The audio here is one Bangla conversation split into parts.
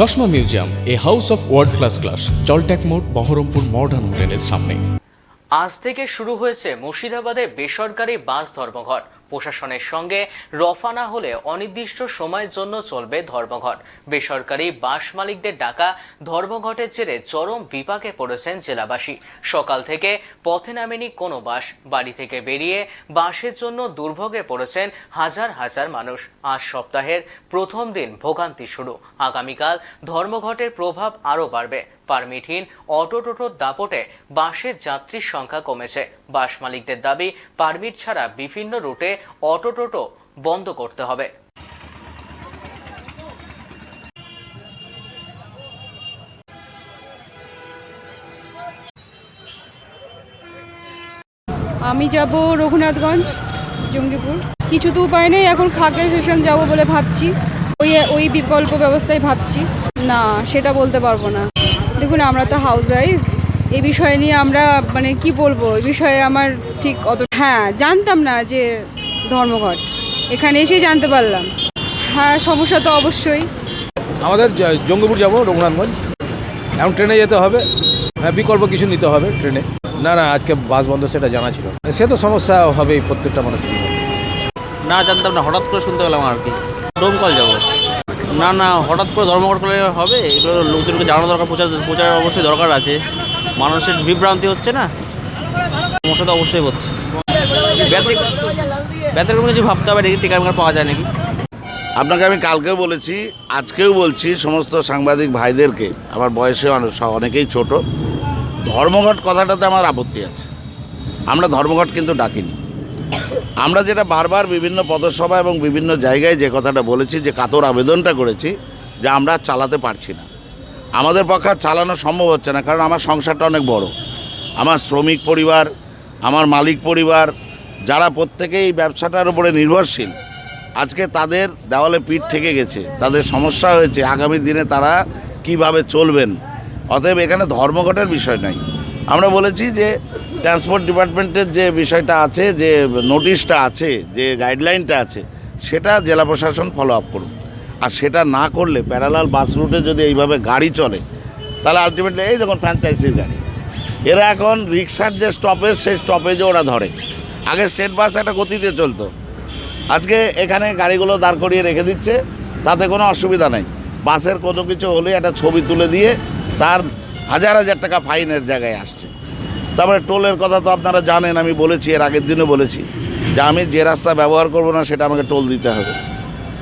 চশমা museum, a house of world class class জলট্যাক মোড়, বহরমপুর মডার্ন হোটেলের সামনে। আজ থেকে শুরু হয়েছে মুর্শিদাবাদে বেসরকারি বাস ধর্মঘট। প্রশাসনের সঙ্গে রফা না হলে অনির্দিষ্ট সময়ের জন্য চলবে ধর্মঘট। বেসরকারি বাস মালিকদের ডাকা ধর্মঘটের জেরে চরম বিপাকে পড়েছেন জেলাবাসী। সকাল থেকে পথে নামেনি কোনো বাস। বাড়ি থেকে বেরিয়ে বাসের জন্য দুর্ভোগে পড়েছেন হাজার হাজার মানুষ। আজ সপ্তাহের প্রথম দিন ভোগান্তি শুরু। আগামীকাল ধর্মঘটের প্রভাব আরও বাড়বে। পারমিটহীন অটো টোটোর দাপটে বাসের যাত্রীর সংখ্যা কমেছে। বাস মালিকদের দাবি, পারমিট ছাড়া বিভিন্ন রুটে অটো টোটো বন্ধ করতে হবে। আমি যাব রঘুনাথগঞ্জ, জঙ্গিপুর। কিছু তো উপায় নেই, এখন খাগড়া স্টেশন যাব বলে ভাবছি। ওই ওই বিকল্প ব্যবস্থায় ভাবছি। না, সেটা বলতে পারব না। দেখুন আমরা তো হাউস ওয়াইফ এই বিষয় নিয়ে আমরা মানে কি বলব এই বিষয়ে আমার ঠিক অত হ্যাঁ জানতাম না যে ধর্মঘট। এখানে এসেই জানতে পারলাম। হ্যাঁ সমস্যা তো অবশ্যই। আমাদের জঙ্গিপুর যাব রঘুনাথগঞ্জ। এখন ট্রেনে যেতে হবে। হ্যাঁ বিকল্প কিছু নিতে হবে ট্রেনে। না না আজকে বাস বন্ধ সেটা জানা ছিল সে তো সমস্যা হবেই প্রত্যেকটা মানুষের। না জানতাম না হঠাৎ করে শুনতে পেলাম আর কি। ডোমকল যাব। না না, হঠাৎ করে ধর্মঘট করলে হবে? এগুলো লোকজনকে জানানো দরকার, প্রচার প্রচার অবশ্যই দরকার আছে। মানুষের বিভ্রান্তি হচ্ছে না? সমস্যা তো অবশ্যই হচ্ছে। ব্যতিক ব্যতিক্রম কিছু ভাবতে হবে টিকার পাওয়া যায় নাকি? আপনাকে আমি কালকেও বলেছি, আজকেও বলছি সমস্ত সাংবাদিক ভাইদেরকে, আমার বয়সে অনেকেই ছোট, ধর্মঘট কথাটাতে আমার আপত্তি আছে। আমরা ধর্মঘট কিন্তু ডাকিনি। আমরা যেটা বারবার বিভিন্ন পদসভা এবং বিভিন্ন জায়গায় যে কথাটা বলেছি, যে কাতর আবেদনটা করেছি, যে আমরা চালাতে পারছি না। আমাদের পক্ষে চালানো সম্ভব হচ্ছে না, কারণ আমার সংসারটা অনেক বড়। আমার শ্রমিক পরিবার, আমার মালিক পরিবার, যারা প্রত্যেকেই এই ব্যবসাটার উপরে নির্ভরশীল, আজকে তাদের দেওয়ালে পিঠ থেকে গেছে, তাদের সমস্যা হয়েছে, আগামী দিনে তারা কীভাবে চলবেন? অতএব এখানে ধর্মঘটের বিষয় নাই। আমরা বলেছি যে ট্রান্সপোর্ট ডিপার্টমেন্টের যে বিষয়টা আছে, যে নোটিশটা আছে, যে গাইডলাইনটা আছে, সেটা জেলা প্রশাসন ফলো আপ করুন আর সেটা না করলে প্যারালাল বাস রুটে যদি এইভাবে গাড়ি চলে, তাহলে আলটিমেটলি এই দেখুন ফ্র্যাঞ্চাইজির গাড়ি। এরা এখন রিক্সার যে স্টপেজ সেই স্টপেজে ওরা ধরে। আগে স্টেট বাস একটা গতিতে চলতো। আজকে এখানে গাড়িগুলো দাঁড় করিয়ে রেখে দিচ্ছে, তাতে কোনো অসুবিধা নেই। বাসের কোনো কিছু হলে একটা ছবি তুলে দিয়ে তার হাজার হাজার টাকা ফাইনের জায়গায় আসছে। তারপরে টোলের কথা তো আপনারা জানেন, আমি বলেছি, এর আগের দিনও বলেছি, যে আমি যে রাস্তা ব্যবহার করব না, সেটা আমাকে টোল দিতে হবে।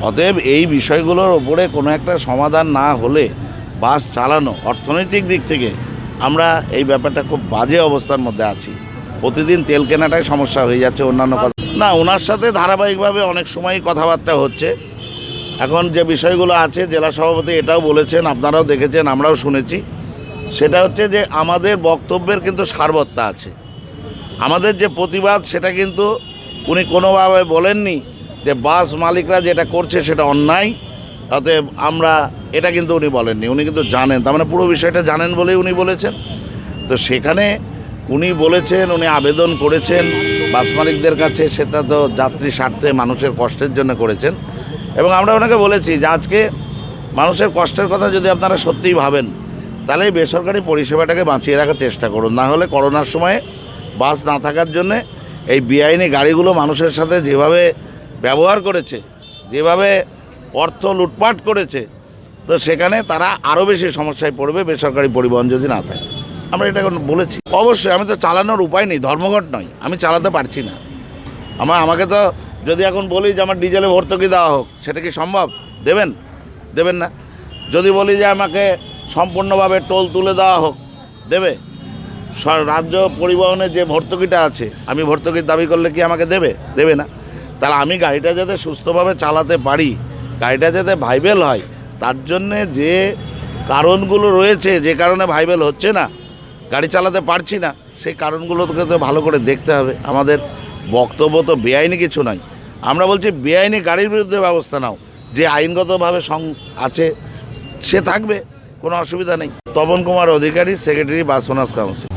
অতএব এই বিষয়গুলোর ওপরে কোনো একটা সমাধান না হলে বাস চালানো অর্থনৈতিক দিক থেকে আমরা এই ব্যাপারটা খুব বাজে অবস্থার মধ্যে আছি। প্রতিদিন তেল কেনাটাই সমস্যা হয়ে যাচ্ছে অন্যান্য কথা। না ওনার সাথে ধারাবাহিকভাবে অনেক সময়ই কথাবার্তা হচ্ছে। এখন যে বিষয়গুলো আছে, জেলা সভাপতি এটাও বলেছেন, আপনারাও দেখেছেন, আমরাও শুনেছি। সেটা হচ্ছে যে আমাদের বক্তব্যের কিন্তু সারবত্তা আছে। আমাদের যে প্রতিবাদ, সেটা কিন্তু উনি কোনোভাবে বলেননি যে বাস মালিকরা যেটা করছে সেটা অন্যায়, অতএব আমরা এটা কিন্তু উনি বলেননি, উনি কিন্তু জানেন, তার মানে পুরো বিষয়টা জানেন বলেই উনি বলেছেন। তো সেখানে উনি বলেছেন, উনি আবেদন করেছেন, বাস মালিকদের কাছে সেটা তো যাত্রী স্বার্থে মানুষের কষ্টের জন্য করেছেন। এবং আমরা ওনাকে বলেছি যে আজকে মানুষের কষ্টের কথা যদি আপনারা সত্যিই ভাবেন তাহলে এই বেসরকারি পরিষেবাটাকে বাঁচিয়ে রাখার চেষ্টা করুন। না হলে করোনার সময়ে বাস না থাকার জন্যে এই বেআইনি গাড়িগুলো মানুষের সাথে যেভাবে ব্যবহার করেছে, যেভাবে অর্থ লুটপাট করেছে, তো সেখানে তারা আরও বেশি সমস্যায় পড়বে বেসরকারি পরিবহন যদি না থাকে। আমরা এটা এখন বলেছি। অবশ্যই আমি তো চালানোর উপায় নেই, ধর্মঘট নয়, আমি চালাতে পারছি না। আমার, আমাকে তো যদি এখন বলি যে আমার ডিজেলে ভর্তুকি দেওয়া হোক, সেটা কি সম্ভব? দেবেন? দেবেন না। যদি বলি যে আমাকে সম্পূর্ণভাবে টোল তুলে দেওয়া হোক। দেবে? রাজ্য পরিবহনের যে ভর্তুকিটা আছে, আমি ভর্তুকির দাবি করলে কি আমাকে দেবে? দেবে না। তাহলে আমি গাড়িটা যাতে সুস্থভাবে চালাতে পারি, গাড়িটা যাতে ভাইবেল হয়, তার জন্যে যে কারণগুলো রয়েছে, যে কারণে ভাইবেল হচ্ছে না, গাড়ি চালাতে পারছি না, সেই কারণগুলোকে তো ভালো করে দেখতে হবে। আমাদের বক্তব্য তো বেআইনি কিছু নয়। আমরা বলছি, বেআইনি গাড়ির বিরুদ্ধে ব্যবস্থা নাও। যে আইনগতভাবে সং আছে, সে থাকবে। কোনো অসুবিধা নেই। Tapan Kumar Adhikari secretary bus owners council.